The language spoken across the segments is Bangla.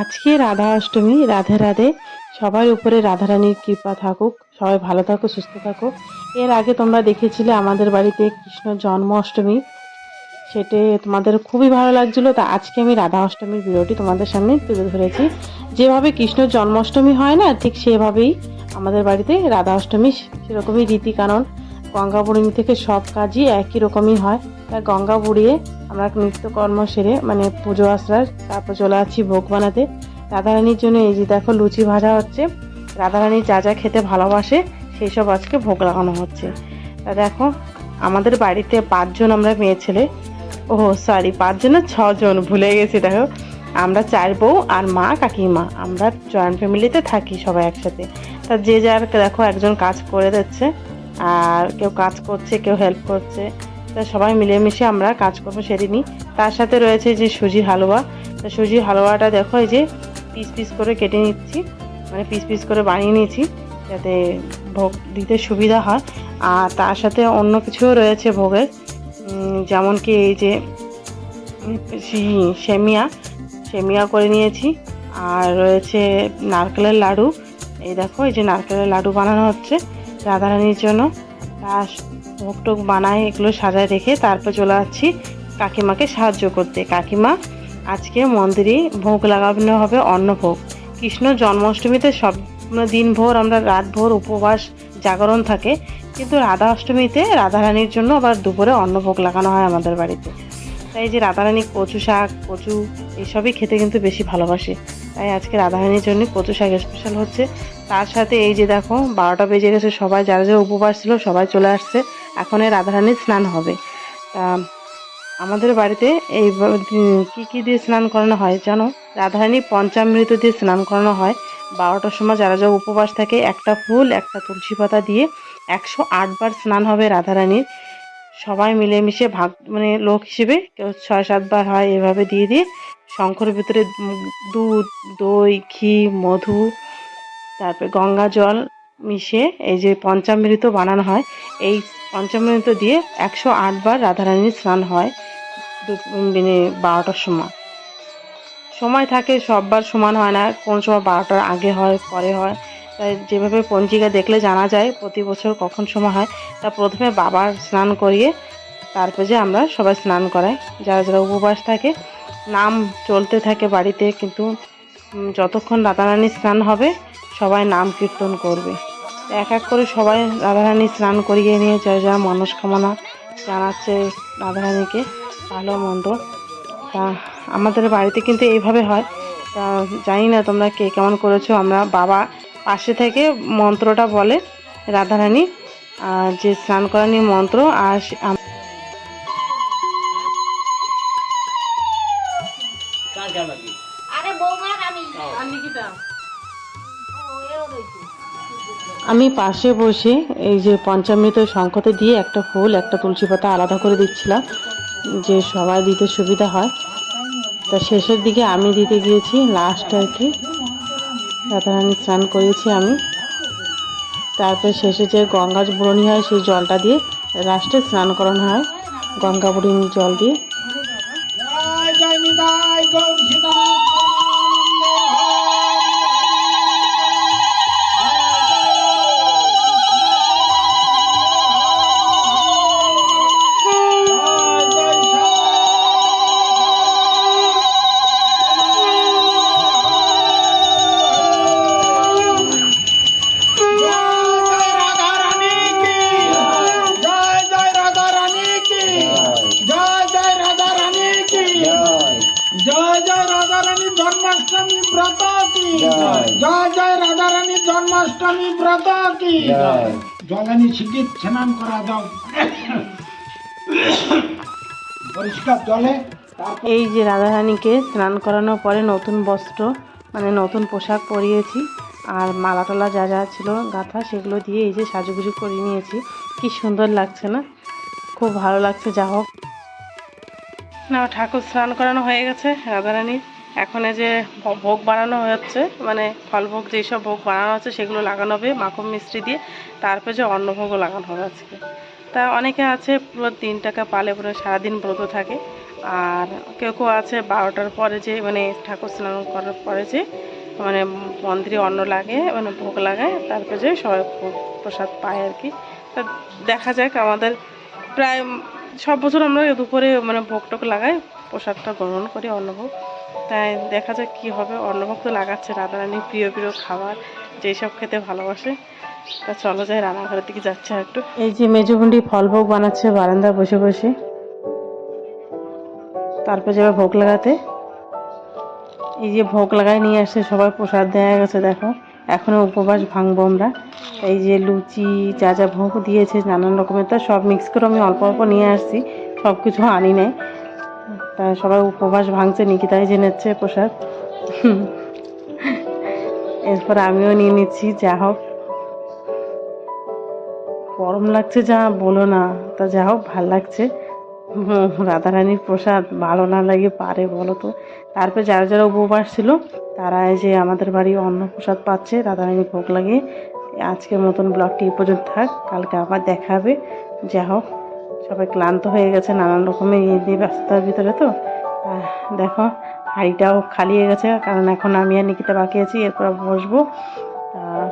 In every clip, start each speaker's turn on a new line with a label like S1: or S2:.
S1: আজকে রাধা অষ্টমী, রাধে রাধে। সবার উপরে রাধারানীর কৃপা থাকুক, সবাই ভালো থাকো সুস্থ থাকো এর আগে তোমরা দেখেছিলে আমাদের বাড়িতে কৃষ্ণ জন্ম অষ্টমী সেটা তোমাদের খুবই ভালো লাগছিল, তা আজকে আমি রাধা অষ্টমীর ভিডিওটি তোমাদের সামনে তুলে ধরেছি। যেভাবে কৃষ্ণ জন্মাষ্টমী হয় না, ঠিক সেভাবেই আমাদের বাড়িতে রাধা অষ্টমী সেরকমই রীতি কারণ গঙ্গা পূর্ণিমী থেকে সব কাজই একই রকমই হয়। তাই গঙ্গা বুড়িয়ে আমরা নিত্যকর্ম সেরে মানে পুজো আশ্রার, তারপর চলে যাচ্ছি ভোগ বানাতে। রাধারানীর জন্য এই যে দেখো লুচি ভাজা হচ্ছে, রাধারানী যা যা খেতে ভালোবাসে সেই সব আজকে ভোগ লাগানো হচ্ছে। তা দেখো, আমাদের বাড়িতে পাঁচজন আমরা মেয়ে ছেলে। ও সরি পাঁচজন না ছজন, ভুলে গেছি, দেখো। আমরা চার বউ আর মা, কাকিমা। আমরা জয়েন্ট ফ্যামিলিতে থাকি সবাই একসাথে। তা যে যার দেখো একজন কাজ করে দিচ্ছে। আর কেউ কাজ করছে, কেউ হেল্প করছে। তা সবাই মিলেমিশে আমরা কাজকর্ম সেরে নিই। তার সাথে রয়েছে যে সুজির হালুয়া। তো সুজির হালুয়াটা দেখো, এই যে পিস পিস করে কেটে নিচ্ছি। মানে পিস পিস করে বানিয়ে নিয়েছি, যাতে ভোগ দিতে সুবিধা হয়। আর তার সাথে অন্য কিছুও রয়েছে ভোগের। যেমন কি এই যে সেমিয়া। সেমিয়া করে নিয়েছি। আর রয়েছে নারকেলের লাড়ু। এই দেখো, এই যে নারকেলের লাড়ু বানানো হচ্ছে। রাধারানীর জন্য। ভোগ টোক বানায় এগুলো সাজায় রেখে তারপর চলে যাচ্ছি কাকিমাকে সাহায্য করতে। কাকিমা, আজকে মন্দিরে ভোগ লাগানো হবে অন্নভোগ। কৃষ্ণ জন্মাষ্টমীতে সব দিন ভোর আমরা রাত ভোর উপবাস জাগরণ থাকে। কিন্তু রাধা অষ্টমীতে রাধারানীর জন্য আবার দুপুরে অন্নভোগ লাগানো হয় আমাদের বাড়িতে। তাই যে রাধারানী কচু শাক, কচু এইসবই খেতে কিন্তু বেশি ভালোবাসে। তাই আজকে রাধারানীর জন্য কচু শাক স্পেশাল হচ্ছে। তার সাথে এই যে দেখো, বারোটা বেজে গেছে, সবাই যারা যারা উপবাস ছিল সবাই চলে আসছে। এখন এই রাধারানীর স্নান হবে। তা আমাদের বাড়িতে এই কি কি দিয়ে স্নান করানো হয় জানো? রাধারানী পঞ্চামৃত দিয়ে স্নান করানো হয়। বারোটার সময় যারা যারা উপবাস থাকে, একটা ফুল, একটা তুলসী পাতা দিয়ে একশো আটবার স্নান হবে রাধারানীর। সবাই মিলেমিশে ভাগ মানে লোক হিসেবে কেউ ছয় সাতবার হয় এভাবে দিয়ে দিয়ে শঙ্করের ভিতরে দুধ, দই, ঘি, মধু, তারপরে গঙ্গা জল মিশিয়ে এই যে পঞ্চামৃত বানানো হয়, এই পঞ্চামৃত দিয়ে একশো আটবার রাধারানীর স্নান হয় মানে বারোটার সময়। সময় থাকে সববার সমান হয় না, কোন সময় বারোটার আগে হয়, পরে হয়। তাই যেভাবে পঞ্জিকা দেখলে জানা যায় প্রতি বছর কখন সময় হয়, তা প্রথমে বাবার স্নান করিয়ে তারপরে যে আমরা সবাই স্নান করাই। যারা যারা উপবাস থাকে নাম চলতে থাকে বাড়িতে, কিন্তু যতক্ষণ রাধারানী স্নান হবে, সবাই নাম কীর্তন করবে। এক এক করে সবাই রাধারানী স্নান করিয়ে নিয়ে যার যার মনস্কামনা জানাচ্ছে রাধারানীকে। ভালো, মন্দ। তা আমাদের বাড়িতে কিন্তু এইভাবে হয়। তা জানি না তোমরা কে কেমন করেছ। আমরা বাবা পাশে থেকে মন্ত্রটা বলে রাধারানী যে স্নান করানি মন্ত্র, আর আম-
S2: আরে বৌমার আমি
S1: আমি পাশে বসে এই যে পঞ্চামৃত শঙ্খতে দিয়ে একটা ফুল একটা তুলসী পাতা আলাদা করে দিচ্ছিলাম যে সবাই দিতে সুবিধা হয়। তা শেষের দিকে আমি দিতে গিয়েছি লাস্ট আর কি। রাধারানী স্নান করেছি আমি। তারপর শেষে যে গঙ্গা বুড়নি হয় সেই জলটা দিয়ে লাস্টে স্নান করানো হয় গঙ্গা বুড়ির জল দিয়ে।
S3: জয় জয় রাধা রানী জন্মাষ্টমী ব্রত কি জয় জয় রাধা রানী জন্মাষ্টমী ব্রত কি জলানি শিগগির স্নান করা দাও পরিষ্কার জলে
S1: এই যে রাধারানীকে স্নান করানোর পরে নতুন বস্ত্র মানে নতুন পোশাক পরিয়েছি আর মালা টালা যা যা ছিল গাঁথা সেগুলো দিয়ে এই যে সাজুগুজু করে নিয়েছি। কি সুন্দর লাগছে না? খুব ভালো লাগছে যা হোক। না, ঠাকুর স্নান করানো হয়ে গেছে রাধারানীর এখন যে ভোগ বানানো হচ্ছে মানে ফল ফলভোগ যেসব ভোগ বানানো হচ্ছে, সেগুলো লাগানো হবে, মাখন মিষ্টি দিয়ে। তারপরে যে অন্নভোগও লাগানো হবে আজকে। তা অনেকে আছে, পুরো দিনটাকে পালে পুরো সারাদিন ব্রত থাকে। আর কেউ কেউ আছে, বারোটার পরে যে মানে ঠাকুর স্নান করার পরে যে মানে মন্দিরে অন্ন লাগে মানে ভোগ লাগায়, তারপরে যে সবাই ভোগ প্রসাদ পায় আর কি। তা দেখা যাক আমাদের প্রায় সব বছর আমরা দুপুরে মানে ভোগ টোক লাগাই, প্রসাদটা গ্রহণ করি অন্নভোগ। তাই দেখা যাক কী হবে। অন্নভোগ তো লাগাচ্ছে রাধারানীর প্রিয় প্রিয় খাবার, যেই সব খেতে ভালোবাসে। তা চলো যাই রান্নাঘরের দিকে যাচ্ছে একটু। এই যে মেজুবুন্ডি ফলভোগ বানাচ্ছে বারান্দায় বসে বসে। তারপর যাবে ভোগ লাগাতে। এই যে ভোগ লাগাই নিয়ে আসছে সবাই প্রসাদ দেওয়া গেছে, দেখো। এখনও উপবাস ভাঙবো আমরা। এই যে লুচি, যা যা ভোগ দিয়েছে, নানান রকমের, তো সব মিক্স করে আমি অল্প অল্প নিয়ে আসছি। সব কিছু আনি নাই। তা সবাই উপবাস ভাঙছে, নিকিতাই জেনেছে প্রসাদ। এরপর আমিও নিয়ে নিচ্ছি, যা হোক। গরম লাগছে যা, বলো না। তা যা হোক, ভালো লাগছে। রাধারানীর প্রসাদ, ভালো না লাগে পারে, বলো তো। তারপর যারা যারা উপবাস ছিল, তারা যে আমাদের বাড়ি অন্ন প্রসাদ পাচ্ছে রাধারানী ভোগ লাগিয়ে। আজকের মতন ব্লগটি এই পর্যন্ত থাক। কালকে আবার দেখা হবে। যা হোক, সবাই ক্লান্ত হয়ে গেছে, নানান রকমের ইয়ে দিয়ে ব্যস্ততার ভিতরে তো। দেখো, হাঁড়িটাও খালি হয়ে গেছে, কারণ এখন আমি আর নিকিতা বাকি আছি, এরপর বসবো।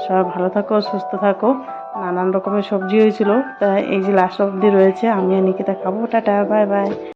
S1: সবাই ভালো থাকো, সুস্থ থাকো। নানান রকমের সবজি হয়েছিল, তা এই যে লাস্ট অবধি রয়েছে, আমি আর নিকিতা খাব। Tata, bye bye.